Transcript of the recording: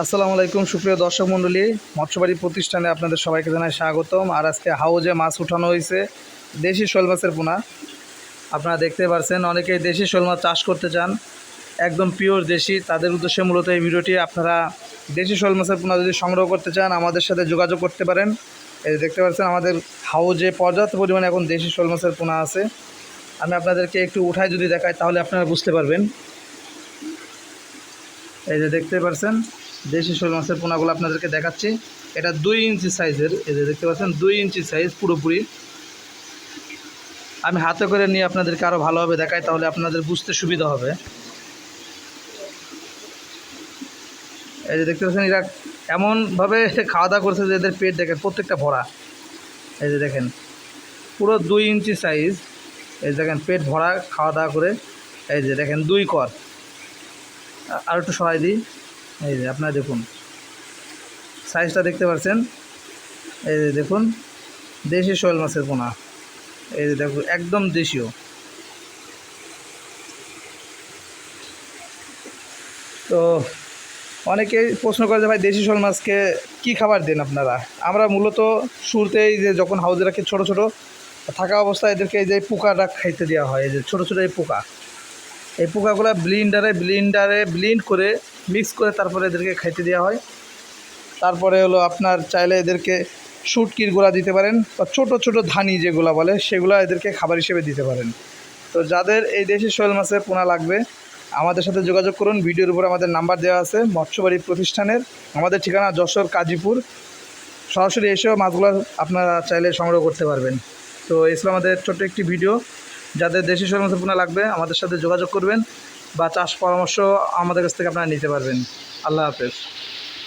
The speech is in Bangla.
আসসালামু আলাইকুম, সুপ্রিয় দর্শক মণ্ডলী। মৎস্যবাড়ি প্রতিষ্ঠানে আপনাদের সবাইকে জানাই স্বাগতম। আর আজকে হাউজে মাছ উঠানো হয়েছে, দেশি শোল মাছের পোনা। আপনারা দেখতে পাচ্ছেন অনেকেই দেশি শোল মাছ চাষ করতে চান। একদম পিওর দেশি, তাদের উদ্দেশ্যে মূলত এই ভিডিওটি। আপনারা দেশি শোল মাছের পোনা যদি সংগ্রহ করতে চান, আমাদের সাথে যোগাযোগ করতে পারেন। এই দেখতে পাচ্ছেন, আমাদের হাউজে পর্যাপ্ত পরিমাণে এখন দেশি শোল মাছের পোনা আছে। আমি আপনাদেরকে একটু উঠায় যদি দেখাই, তাহলে আপনারা বুঝতে পারবেন। এই যে দেখতে পাচ্ছেন দেশি শোল মাছের পোনাগুলো আপনাদেরকে দেখাচ্ছি। এটা দুই ইঞ্চি সাইজের, এই যে দেখতে পাচ্ছেন, দুই ইঞ্চি সাইজ পুরোপুরি। আমি হাতে করে নিয়ে আপনাদেরকে আরও ভালোভাবে দেখাই, তাহলে আপনাদের বুঝতে সুবিধা হবে। এই যে দেখতে পাচ্ছেন, এরা এমনভাবে খাওয়া দাওয়া করছে যে এদের পেট দেখেন, প্রত্যেকটা ভরা। এই যে দেখেন, পুরো দুই ইঞ্চি সাইজ। এই দেখেন, পেট ভরা খাওয়া দাওয়া করে। এই যে দেখেন, দুই কর। আর একটু সরাই দিই। এই যে আপনারা দেখুন সাইজটা দেখতে পাচ্ছেন? এই যে দেখুন, দেশি শোল মাছের পোনা। এই যে দেখুন, একদম দেশীয়। তো অনেকেই প্রশ্ন করে যে, ভাই, দেশি শোল মাছকে কী খাবার দেন আপনারা? আমরা মূলত শুরুতেই যে, যখন হাউজে রাখি ছোটো ছোটো, থাকা অবস্থায় এদেরকে এই যে, পোকাটা খাইতে দেওয়া হয়। এই যে ছোটো ছোটো এই পোকা। এই পোকাগুলো ব্লিন্ডারে ব্লিন্ডারে ব্লিন্ড করে মিক্স করে তারপরে এদেরকে খাইতে দেওয়া হয়। তারপরে হলো আপনার চাইলে এদেরকে শুটকির গোড়া দিতে পারেন বা ছোটো ছোটো ধানি যেগুলো বলে, সেগুলো এদেরকে খাবার হিসেবে দিতে পারেন। তো যাদের এই দেশি শোল মাছের পোনা লাগবে, আমাদের সাথে যোগাযোগ করুন। ভিডিওর উপর আমাদের নাম্বার দেওয়া আছে, মৎস্যবাড়ি প্রতিষ্ঠানের। আমাদের ঠিকানা যশোর কাজীপুর। সরাসরি এসেও মাছগুলো আপনারা চাইলে সংগ্রহ করতে পারবেন। তো এই আমাদের ছোট্ট একটি ভিডিও। যাদের দেশি শোল মাছের পোনা লাগবে, আমাদের সাথে যোগাযোগ করবেন। বা চাষ পরামর্শ আমাদের কাছ থেকে আপনারা নিতে পারবেন। আল্লাহ হাফেজ।